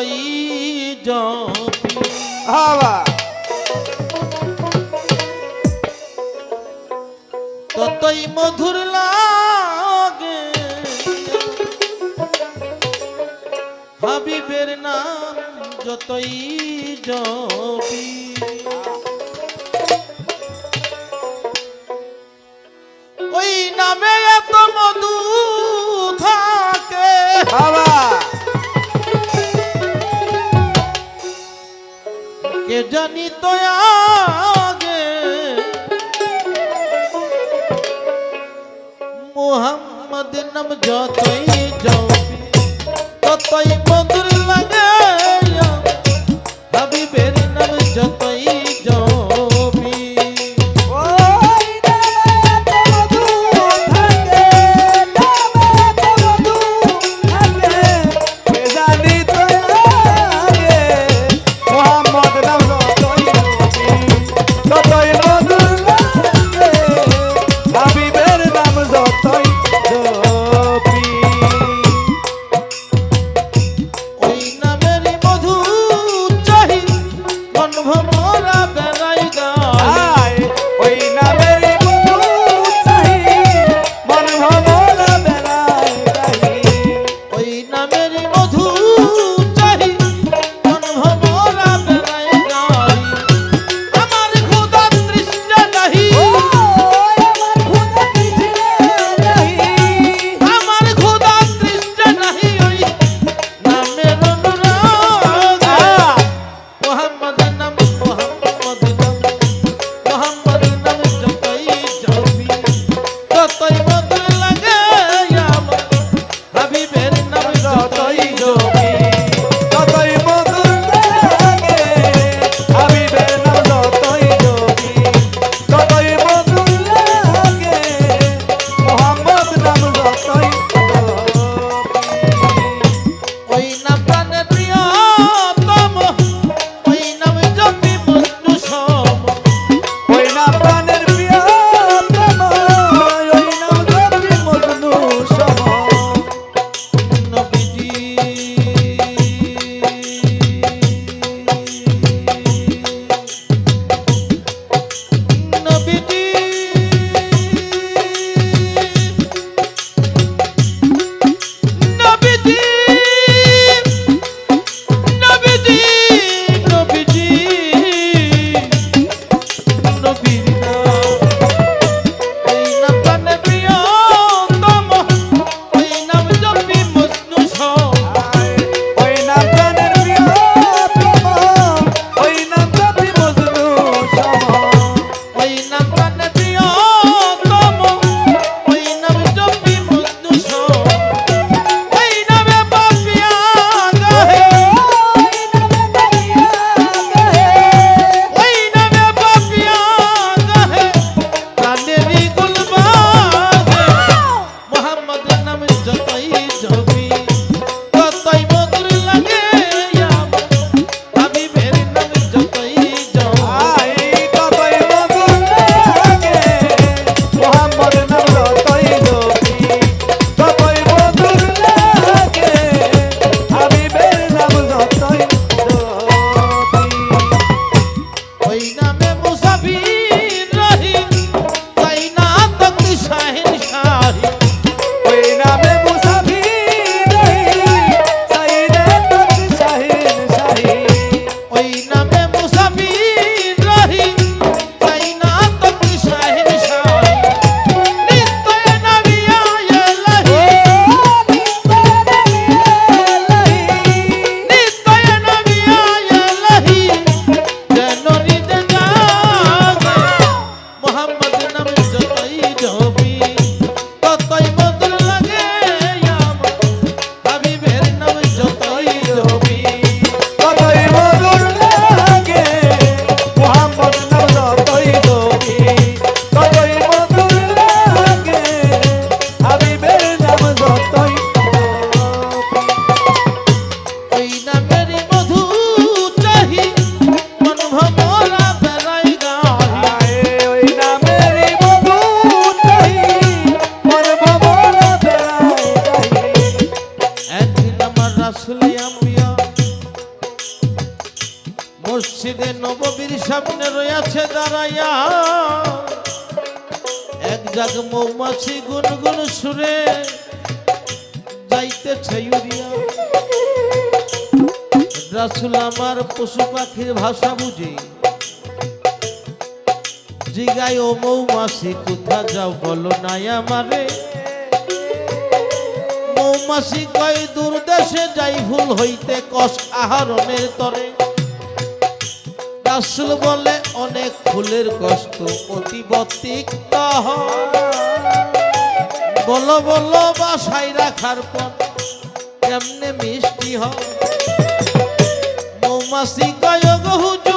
যতই জপি হাওয়া ততই মধুর লাগে। হাবিবের নাম যতই জপি জানি তো আগে। মোহাম্মদ নাম যতই জপি ততই মধুর লাগে। হাবিবের বদনাম যতই ডবি ততই এ নববীর সামনে রয়েছে দাঁড়াইয়া। এক জাগ মৌমাছি গুনগুন সুরে যাইতেছে রাসুল আমার পশু পাখির ভাষা বুঝি। জিগাই ও মৌমাছি, কোথা যাও বলো নাই আমারে। মৌমাছি কয় দূর দেশে যাই, ভুল হইতে কষ আহরণের তরে। রসুল বলে অনেক ফুলের কষ্ট অতীব তিক্ত বলো বলো, বাসায় রাখার পর কেমনে মিষ্টি হয়? মৌমাসি কয় হুজ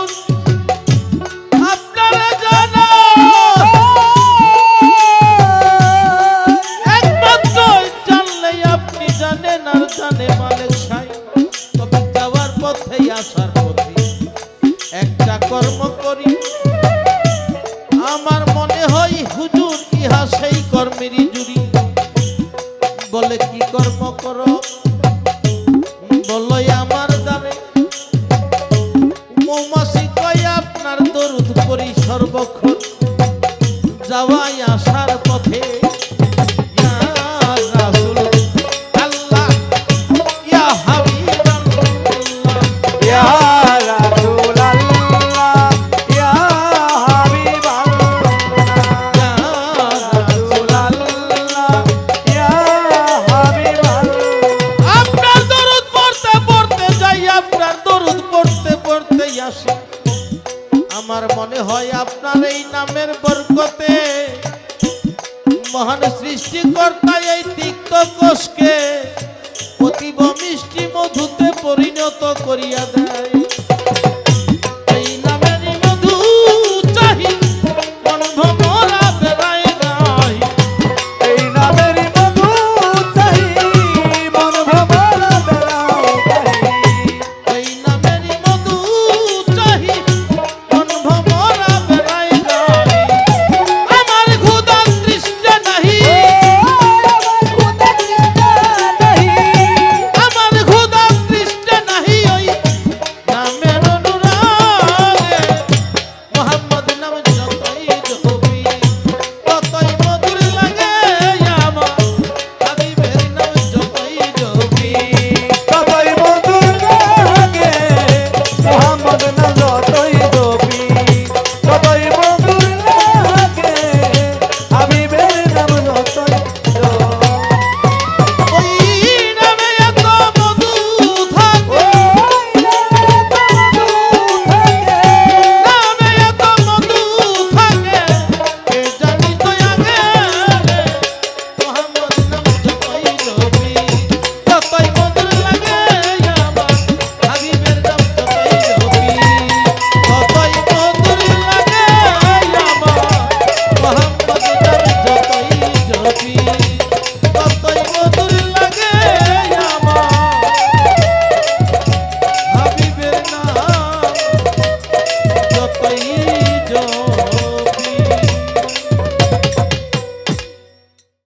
আসার পথে সৃষ্টিকর্তা এই তিক্ত কোষকে অতীব মিষ্টি মধুতে পরিণত করিয়া দেয়।